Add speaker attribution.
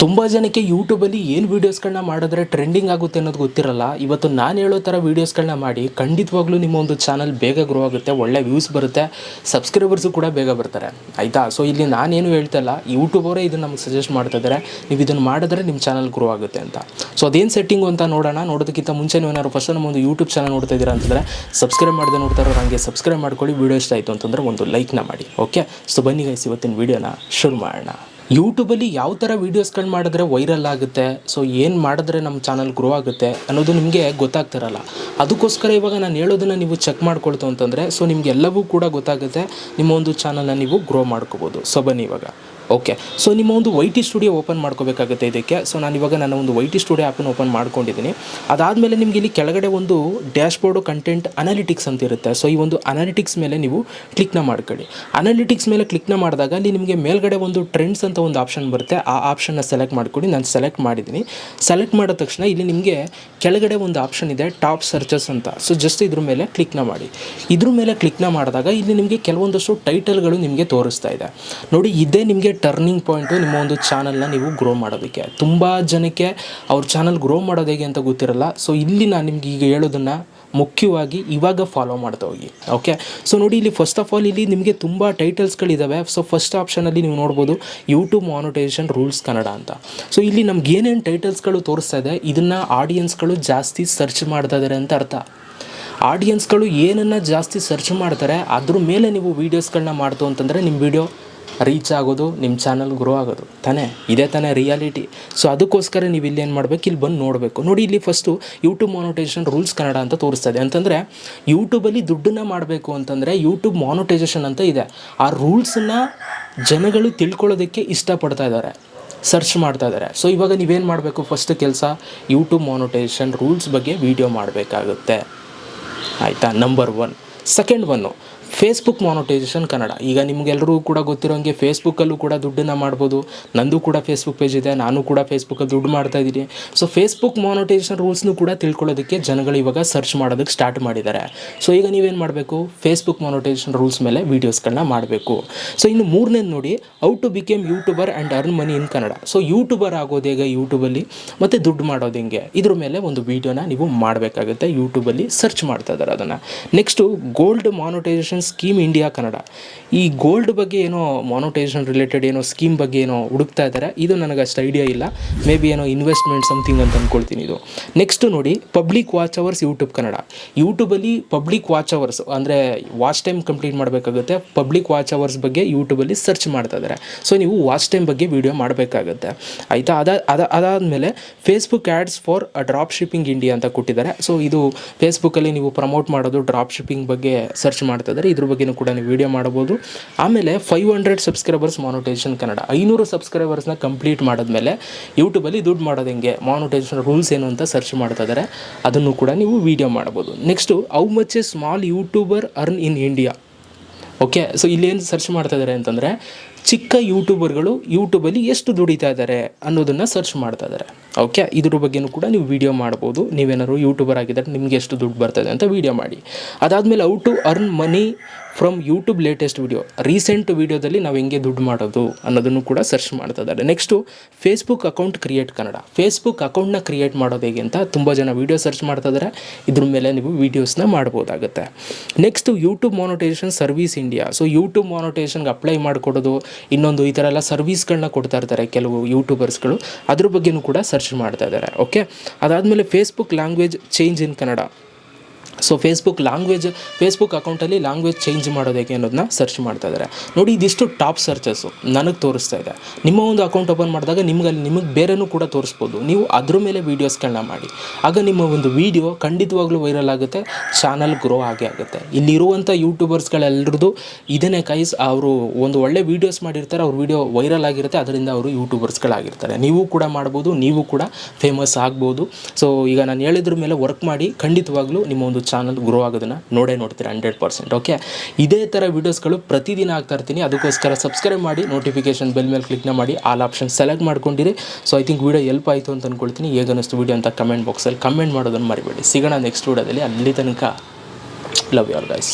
Speaker 1: ತುಂಬ ಜನಕ್ಕೆ ಯೂಟ್ಯೂಬಲ್ಲಿ ಏನು ವೀಡಿಯೋಸ್ಗಳನ್ನ ಮಾಡಿದ್ರೆ ಟ್ರೆಂಡಿಂಗ್ ಆಗುತ್ತೆ ಅನ್ನೋದು ಗೊತ್ತಿರಲ್ಲ. ಇವತ್ತು ನಾನು ಹೇಳೋ ಥರ ವೀಡಿಯೋಸ್ಗಳನ್ನ ಮಾಡಿ ಖಂಡಿತವಾಗ್ಲೂ ನಿಮ್ಮ ಒಂದು ಚಾನಲ್ ಬೇಗ ಗ್ರೋ ಆಗುತ್ತೆ, ಒಳ್ಳೆ ವ್ಯೂಸ್ ಬರುತ್ತೆ ಸಬ್ಸ್ಕ್ರೈಬರ್ಸು ಕೂಡ ಬೇಗ ಬರ್ತಾರೆ. ಆಯಿತಾ? ಸೊ ಇಲ್ಲಿ ನಾನೇನು ಹೇಳ್ತಾ ಇಲ್ಲ ಯೂಟ್ಯೂಬರೇ ಇದನ್ನು ನಮ್ಗೆ ಸಜೆಸ್ಟ್ ಮಾಡ್ತಾ ಇದ್ದಾರೆ ನೀವು ಇದನ್ನು ಮಾಡಿದ್ರೆ ನಿಮ್ಮ ಚಾನಲ್ ಗ್ರೋ ಆಗುತ್ತೆ ಅಂತ. ಸೊ ಅದೇನು ಸೆಟ್ಟಿಂಗ್ ಅಂತ ನೋಡೋಣ. ನೋಡೋದಕ್ಕಿಂತ ಮುಂಚೆ ನೀವು ಏನಾದ್ರು ಫಸ್ಟ್ ನಮ್ಮ ಒಂದು ಯೂಟ್ಯೂಬ್ ಚಾನಲ್ ನೋಡ್ತಾ ಇದ್ದೀರಾ ಅಂತಂದರೆ ಸಬ್ಸ್ಕ್ರೈಬ್ ಮಾಡದೆ ನೋಡ್ತಾ ಇರೋರು ಹಂಗೆ ಸಬ್ಸ್ಕ್ರೈಬ್ ಮಾಡ್ಕೊಳ್ಳಿ. ವೀಡಿಯೋ ಇಷ್ಟ ಆಯಿತು ಅಂತಂದರೆ ಒಂದು ಲೈಕ್ನ ಮಾಡಿ. ಓಕೆ ಸೊ ಬನ್ನಿ ಗೈಸ್ ಇವತ್ತಿನ ವೀಡಿಯೋನ ಶುರು ಮಾಡೋಣ. ಯೂಟ್ಯೂಬಲ್ಲಿ ಯಾವ ಥರ ವೀಡಿಯೋಸ್ಗಳು ಮಾಡಿದ್ರೆ ವೈರಲ್ ಆಗುತ್ತೆ ಸೊ ಏನು ಮಾಡಿದ್ರೆ ನಮ್ಮ ಚಾನಲ್ ಗ್ರೋ ಆಗುತ್ತೆ ಅನ್ನೋದು ನಿಮಗೆ ಗೊತ್ತಾಗ್ತಿರಲ್ಲ. ಅದಕ್ಕೋಸ್ಕರ ಇವಾಗ ನಾನು ಹೇಳೋದನ್ನು ನೀವು ಚೆಕ್ ಮಾಡ್ಕೊಳ್ತು ಅಂತಂದರೆ ಸೊ ನಿಮಗೆಲ್ಲವೂ ಕೂಡ ಗೊತ್ತಾಗುತ್ತೆ, ನಿಮ್ಮ ಒಂದು ಚಾನಲ್ನ ನೀವು ಗ್ರೋ ಮಾಡ್ಕೋಬೋದು. ಸೊ ಬನ್ನಿ ಇವಾಗ. ಓಕೆ ಸೊ ನಿಮ್ಮ ಒಂದು ವೈ ಟಿ ಸ್ಟುಡಿಯೋ ಓಪನ್ ಮಾಡ್ಕೋಬೇಕಾಗುತ್ತೆ ಇದಕ್ಕೆ. ಸೊ ನಾನು ಇವಾಗ ನನ್ನ ಒಂದು ವೈ ಟಿ ಸ್ಟುಡಿಯೋ ಆ್ಯಪನ್ನು ಓಪನ್ ಮಾಡ್ಕೊಂಡಿದ್ದೀನಿ. ಅದಾದಮೇಲೆ ನಿಮಗೆ ಇಲ್ಲಿ ಕೆಳಗಡೆ ಒಂದು ಡ್ಯಾಶ್ ಬೋರ್ಡು ಕಂಟೆಂಟ್ ಅನಾಲಿಟಿಕ್ಸ್ ಅಂತ ಇರುತ್ತೆ. ಸೊ ಈ ಒಂದು ಅನಾಲಿಟಿಕ್ಸ್ ಮೇಲೆ ನೀವು ಕ್ಲಿಕ್ನ ಮಾಡ್ಕೊಳ್ಳಿ. ಅನಾಲಿಟಿಕ್ಸ್ ಮೇಲೆ ಕ್ಲಿಕ್ನ ಮಾಡಿದಾಗ ಅಲ್ಲಿ ನಿಮಗೆ ಮೇಲ್ಗಡೆ ಒಂದು ಟ್ರೆಂಡ್ಸ್ ಅಂತ ಒಂದು ಆಪ್ಷನ್ ಬರುತ್ತೆ. ಆ ಆಪ್ಷನ್ನ ಸೆಲೆಕ್ಟ್ ಮಾಡ್ಕೊಳ್ಳಿ. ನಾನು ಸೆಲೆಕ್ಟ್ ಮಾಡಿದ್ದೀನಿ. ಸೆಲೆಕ್ಟ್ ಮಾಡಿದ ತಕ್ಷಣ ಇಲ್ಲಿ ನಿಮಗೆ ಕೆಳಗಡೆ ಒಂದು ಆಪ್ಷನ್ ಇದೆ ಟಾಪ್ ಸರ್ಚಸ್ ಅಂತ. ಸೊ ಜಸ್ಟ್ ಇದ್ರ ಮೇಲೆ ಕ್ಲಿಕ್ನ ಮಾಡಿ. ಇದ್ರ ಮೇಲೆ ಕ್ಲಿಕ್ನ ಮಾಡಿದಾಗ ಇಲ್ಲಿ ನಿಮಗೆ ಕೆಲವೊಂದಷ್ಟು ಟೈಟಲ್ಗಳು ನಿಮಗೆ ತೋರಿಸ್ತಾ ಇದೆ. ನೋಡಿ, ಇದೇ ನಿಮಗೆ ಟರ್ನಿಂಗ್ ಪಾಯಿಂಟು ನಿಮ್ಮ ಒಂದು ಚಾನಲ್ನ ನೀವು ಗ್ರೋ ಮಾಡೋದಕ್ಕೆ. ತುಂಬ ಜನಕ್ಕೆ ಅವ್ರ ಚಾನಲ್ ಗ್ರೋ ಮಾಡೋದು ಹೇಗೆ ಅಂತ ಗೊತ್ತಿರಲ್ಲ. ಸೊ ಇಲ್ಲಿ ನಾನು ನಿಮ್ಗೆ ಈಗ ಹೇಳೋದನ್ನು ಮುಖ್ಯವಾಗಿ ಇವಾಗ ಫಾಲೋ ಮಾಡ್ತಾ ಹೋಗಿ. ಓಕೆ ಸೊ ನೋಡಿ ಇಲ್ಲಿ ಫಸ್ಟ್ ಆಫ್ ಆಲ್ ಇಲ್ಲಿ ನಿಮಗೆ ತುಂಬ ಟೈಟಲ್ಸ್ಗಳಿದ್ದಾವೆ ಸೊ ಫಸ್ಟ್ ಆಪ್ಷನಲ್ಲಿ ನೀವು ನೋಡ್ಬೋದು ಯೂಟ್ಯೂಬ್ ಮಾನಿಟೈಸೇಷನ್ ರೂಲ್ಸ್ ಕನ್ನಡ ಅಂತ. ಸೊ ಇಲ್ಲಿ ನಮ್ಗೆ ಏನೇನು ಟೈಟಲ್ಸ್ಗಳು ತೋರಿಸ್ತಾ ಇದೆ, ಇದನ್ನು ಆಡಿಯನ್ಸ್ಗಳು ಜಾಸ್ತಿ ಸರ್ಚ್ ಮಾಡ್ತಾ ಇದ್ದಾರೆ ಅಂತ ಅರ್ಥ. ಆಡಿಯನ್ಸ್ಗಳು ಏನನ್ನು ಜಾಸ್ತಿ ಸರ್ಚ್ ಮಾಡ್ತಾರೆ, ಅದ್ರ ಮೇಲೆ ನೀವು ವೀಡಿಯೋಸ್ಗಳನ್ನ ಮಾಡ್ತು ಅಂತಂದರೆ ನಿಮ್ಮ ವೀಡಿಯೋ ರೀಚ್ ಆಗೋದು ನಿಮ್ಮ ಚಾನಲ್ ಗ್ರೋ ಆಗೋದು, ತಾನೇ? ಇದೇ ತಾನೇ ರಿಯಾಲಿಟಿ ಸೊ ಅದಕ್ಕೋಸ್ಕರ ನೀವು ಇಲ್ಲಿ ಏನು ಮಾಡಬೇಕು? ಇಲ್ಲಿ ಬಂದು ನೋಡಬೇಕು. ನೋಡಿ, ಇಲ್ಲಿ first YouTube monetization rules Kannada ಅಂತ ತೋರಿಸ್ತದೆ ಅಂತಂದರೆ ಯೂಟ್ಯೂಬಲ್ಲಿ ದುಡ್ಡನ್ನು ಮಾಡಬೇಕು ಅಂತಂದರೆ ಯೂಟ್ಯೂಬ್ ಮಾನಿಟೈಸೇಷನ್ ಅಂತ ಇದೆ. ಆ ರೂಲ್ಸನ್ನು ಜನಗಳು ತಿಳ್ಕೊಳ್ಳೋದಕ್ಕೆ ಇಷ್ಟಪಡ್ತಾ ಇದ್ದಾರೆ. ಸರ್ಚ್ ಮಾಡ್ತಾ ಇದ್ದಾರೆ. ಸೊ ಇವಾಗ ನೀವೇನು ಮಾಡಬೇಕು? ಫಸ್ಟ್ ಕೆಲಸ ಯೂಟ್ಯೂಬ್ ಮಾನಿಟೈಸೇಷನ್ ರೂಲ್ಸ್ ಬಗ್ಗೆ ವೀಡಿಯೋ ಮಾಡಬೇಕಾಗುತ್ತೆ. ಆಯಿತಾ? Number one second one Facebook monetization Kannada. ಈಗ ನಿಮಗೆಲ್ಲರಿಗೂ ಕೂಡ ಗೊತ್ತಿರೋಂಗೆ ಫೇಸ್ಬುಕ್ಕಲ್ಲೂ ಕೂಡ ದುಡ್ಡನ್ನು ಮಾಡ್ಬೋದು. ನಂದು ಕೂಡ ಫೇಸ್ಬುಕ್ ಪೇಜ್ ಇದೆ, ನಾನು ಕೂಡ ಫೇಸ್ಬುಕ್ಕಲ್ಲಿ ದುಡ್ಡು ಮಾಡ್ತಾ ಇದ್ದೀನಿ. ಸೊ ಫೇಸ್ಬುಕ್ ಮಾನಿಟೈಸೇಷನ್ ರೂಲ್ಸ್ನು ಕೂಡ ತಿಳ್ಕೊಳ್ಳೋದಕ್ಕೆ ಜನಗಳು ಇವಾಗ ಸರ್ಚ್ ಮಾಡೋದಕ್ಕೆ ಸ್ಟಾರ್ಟ್ ಮಾಡಿದ್ದಾರೆ. ಸೊ ಈಗ ನೀವೇನು ಮಾಡಬೇಕು? ಫೇಸ್ಬುಕ್ ಮಾನಿಟೈಸೇಷನ್ ರೂಲ್ಸ್ ಮೇಲೆ ವೀಡಿಯೋಸ್ಗಳನ್ನ ಮಾಡಬೇಕು. ಸೊ ಇನ್ನು ಮೂರನೇದು ನೋಡಿ how to become YouTuber and earn money in Kannada. So YouTuber ಆಗೋದು ಹೇಗೆ ಯೂಟ್ಯೂಬಲ್ಲಿ ಮತ್ತು ದುಡ್ಡು ಮಾಡೋದು ಹೆಂಗೆ? ಇದ್ರ ಮೇಲೆ ಒಂದು ವೀಡಿಯೋನ ನೀವು ಮಾಡಬೇಕಾಗುತ್ತೆ ಯೂಟ್ಯೂಬಲ್ಲಿ ಸರ್ಚ್ ಮಾಡ್ತಾ ಇದ್ದಾರೆ ಅದನ್ನು. Next gold monetization scheme India Kannada. ಈ ಗೋಲ್ಡ್ ಬಗ್ಗೆ ಏನೋ ಮಾನಿಟೈಸೇಷನ್ ರಿಲೇಟೆಡ್ ಏನೋ ಸ್ಕೀಮ್ ಬಗ್ಗೆ ಏನೋ ಹುಡುಕ್ತಾ ಇದ್ದಾರೆ. ಇದು ನನಗೆ ಅಷ್ಟು ಐಡಿಯಾ ಇಲ್ಲ. ಮೇ ಬಿ ಏನೋ ಇನ್ವೆಸ್ಟ್ಮೆಂಟ್ ಸಮಥಿಂಗ್ ಅಂತ ಅಂದ್ಕೊಳ್ತೀನಿ ಇದು. ನೆಕ್ಸ್ಟ್ ನೋಡಿ public watch hours YouTube Kannada. ಯೂಟ್ಯೂಬಲ್ಲಿ ಪಬ್ಲಿಕ್ ವಾಚ್ ಅವರ್ಸ್ ಅಂದರೆ ವಾಚ್ ಟೈಮ್ ಕಂಪ್ಲೀಟ್ ಮಾಡಬೇಕಾಗುತ್ತೆ. ಪಬ್ಲಿಕ್ ವಾಚ್ ಅವರ್ಸ್ ಬಗ್ಗೆ ಯೂಟ್ಯೂಬಲ್ಲಿ ಸರ್ಚ್ ಮಾಡ್ತಾ ಇದ್ದಾರೆ. ಸೊ ನೀವು ವಾಚ್ ಟೈಮ್ ಬಗ್ಗೆ ವೀಡಿಯೋ ಮಾಡಬೇಕಾಗುತ್ತೆ. ಆಯಿತಾ? ಅದ ಅದ, ಅದಾದಮೇಲೆ Facebook ads for drop shipping India ಅಂತ ಕೊಟ್ಟಿದ್ದಾರೆ. ಸೊ ಇದು ಫೇಸ್ಬುಕ್ಕಲ್ಲಿ ನೀವು ಪ್ರಮೋಟ್ ಮಾಡೋದು ಡ್ರಾಪ್ ಶಿಪ್ಪಿಂಗ್ ಬಗ್ಗೆ ಸರ್ಚ್ ಮಾಡ್ತಾ ಇದ್ದಾರೆ. ಇದ್ರ ಬಗ್ಗೆನೂ ಕೂಡ ನೀವು ವಿಡಿಯೋ ಮಾಡ್ಬೋದು ಆಮೇಲೆ five hundred subscribers monetization Kannada. ಐನೂರು ಸಬ್ಸ್ಕ್ರೈಬರ್ಸ್ನ ಕಂಪ್ಲೀಟ್ ಮಾಡಿದ್ಮೇಲೆ ಯೂಟ್ಯೂಬಲ್ಲಿ ದುಡ್ಡು ಮಾಡೋದು ಹೆಂಗೆ? ಮಾನಿಟೈಸೇಷನ್ ರೂಲ್ಸ್ ಏನು ಅಂತ ಸರ್ಚ್ ಮಾಡ್ತಾ ಇದ್ದಾರೆ ಅದನ್ನು ಕೂಡ ನೀವು ವಿಡಿಯೋ ಮಾಡ್ಬೋದು next how much a small YouTuber earn in India okay so ಇಲ್ಲೇನು ಸರ್ಚ್ ಮಾಡ್ತಾ ಇದ್ದಾರೆ ಅಂತಂದರೆ, ಚಿಕ್ಕ ಯೂಟ್ಯೂಬರ್ಗಳು ಯೂಟ್ಯೂಬಲ್ಲಿ ಎಷ್ಟು ದುಡಿತಾ ಇದ್ದಾರೆ ಅನ್ನೋದನ್ನು ಸರ್ಚ್ ಮಾಡ್ತಾ ಇದ್ದಾರೆ ಓಕೆ? ಇದ್ರ ಬಗ್ಗೆನೂ ಕೂಡ ನೀವು ವೀಡಿಯೋ ಮಾಡ್ಬೋದು. ನೀವೇನಾದ್ರು ಯೂಟ್ಯೂಬರ್ ಆಗಿದ್ದರೆ ನಿಮಗೆ ಎಷ್ಟು ದುಡ್ಡು ಬರ್ತದೆ ಅಂತ ವೀಡಿಯೋ ಮಾಡಿ. ಅದಾದಮೇಲೆ how to earn money from YouTube latest video recent ವೀಡಿಯೋದಲ್ಲಿ ನಾವು ಹೆಂಗೆ ದುಡ್ಡು ಮಾಡೋದು ಅನ್ನೋದನ್ನು ಕೂಡ ಸರ್ಚ್ ಮಾಡ್ತಾ ಇದ್ದಾರೆ. Next Facebook account create Kannada. Facebook ಅಕೌಂಟ್ನ ಕ್ರಿಯೇಟ್ ಮಾಡೋದು ಹೇಗೆ ಅಂತ ತುಂಬ ಜನ ವೀಡಿಯೋ ಸರ್ಚ್ ಮಾಡ್ತಾ ಇದ್ದಾರೆ. ಇದ್ರ ಮೇಲೆ ನೀವು ವೀಡಿಯೋಸ್ನ ಮಾಡ್ಬೋದಾಗುತ್ತೆ. Next YouTube monetization service India so YouTube ಮಾನಿಟೈಸೇಷನ್ಗೆ apply ಮಾಡಿಕೊಡೋದು, ಇನ್ನೊಂದು ಈ ಥರ ಎಲ್ಲ ಸರ್ವಿಸ್ಗಳನ್ನ ಕೊಡ್ತಾ ಇರ್ತಾರೆ ಕೆಲವು ಯೂಟ್ಯೂಬರ್ಸ್ಗಳು ಅದ್ರ ಬಗ್ಗೆನೂ ಕೂಡ ಸರ್ಚ್ ಮಾಡ್ತಾ ಇದ್ದಾರೆ. ಓಕೆ ಅದಾದಮೇಲೆ Facebook language change in Kannada so Facebook language Facebook ಅಕೌಂಟಲ್ಲಿ ಲ್ಯಾಂಗ್ವೇಜ್ ಚೇಂಜ್ ಮಾಡೋದು ಹೇಗೆ ಅನ್ನೋದನ್ನ ಸರ್ಚ್ ಮಾಡ್ತಾ ಇದ್ದಾರೆ ನೋಡಿ, ಇದಿಷ್ಟು ಟಾಪ್ ಸರ್ಚಸ್ಸು ನನಗೆ ತೋರಿಸ್ತಾ ಇದೆ. ನಿಮ್ಮ ಒಂದು ಅಕೌಂಟ್ ಓಪನ್ ಮಾಡಿದಾಗ ನಿಮ್ಗೆ ಅಲ್ಲಿ ನಿಮಗೆ ಬೇರೆನೂ ಕೂಡ ತೋರಿಸ್ಬೋದು. ನೀವು ಅದ್ರ ಮೇಲೆ ವೀಡಿಯೋಸ್ಗಳನ್ನ ಮಾಡಿ. ಆಗ ನಿಮ್ಮ ಒಂದು ವೀಡಿಯೋ ಖಂಡಿತವಾಗ್ಲೂ ವೈರಲ್ ಆಗುತ್ತೆ ಚಾನಲ್ ಗ್ರೋ ಆಗೇ ಆಗುತ್ತೆ. ಇಲ್ಲಿರುವಂಥ ಯೂಟ್ಯೂಬರ್ಸ್ಗಳೆಲ್ಲರದು ಇದನ್ನೇ ಕೈಸ್ ಅವರು ಒಂದು ಒಳ್ಳೆ ವೀಡಿಯೋಸ್ ಮಾಡಿರ್ತಾರೆ, ಅವ್ರ ವೀಡಿಯೋ ವೈರಲ್ ಆಗಿರುತ್ತೆ, ಅದರಿಂದ ಅವರು ಯೂಟ್ಯೂಬರ್ಸ್ಗಳಾಗಿರ್ತಾರೆ ನೀವು ಕೂಡ ಮಾಡ್ಬೋದು, ನೀವು ಕೂಡ ಫೇಮಸ್ ಆಗ್ಬೋದು. ಸೊ ಈಗ ನಾನು ಹೇಳಿದ್ರ ಮೇಲೆ ವರ್ಕ್ ಮಾಡಿ, ಖಂಡಿತವಾಗ್ಲೂ ನಿಮ್ಮ ಒಂದು ಚಾನಲ್ ಗ್ರೋ ಆಗೋದನ್ನು ನೋಡೇ ನೋಡ್ತೀರಾ ಹಂಡ್ರೆಡ್ ಪರ್ಸೆಂಟ್ ಓಕೆ ಇದೇ ಥರ ವೀಡಿಯೋಸ್ಗಳು ಪ್ರತಿದಿನ ಆಗ್ತಾ ಇರ್ತೀನಿ. ಅದಕ್ಕೋಸ್ಕರ ಸಬ್ಸ್ಕ್ರೈಬ್ ಮಾಡಿ ನೋಟಿಫಿಕೇಷನ್ ಬೆಲ್ ಮೇಲೆ ಕ್ಲಿಕ್ನ ಮಾಡಿ all option select ಮಾಡ್ಕೊಂಡಿರಿ. So I think video help ಆಯಿತು ಅಂತ ಅಂದ್ಕೊಳ್ತೀನಿ ಹೇಗೆ ಅನ್ನಿಸ್ತು ವೀಡಿಯೋ ಅಂತ ಕಮೆಂಟ್ ಬಾಕ್ಸಲ್ಲಿ ಕಮೆಂಟ್ ಮಾಡೋದನ್ನು ಮರಿಬೇಡಿ. ಸಿಗೋಣ ನೆಕ್ಸ್ಟ್ ವೀಡಿಯೋದಲ್ಲಿ ಅಲ್ಲಿ. ತನಕ ಲವ್ ಯುವರ್ ಗೈಸ್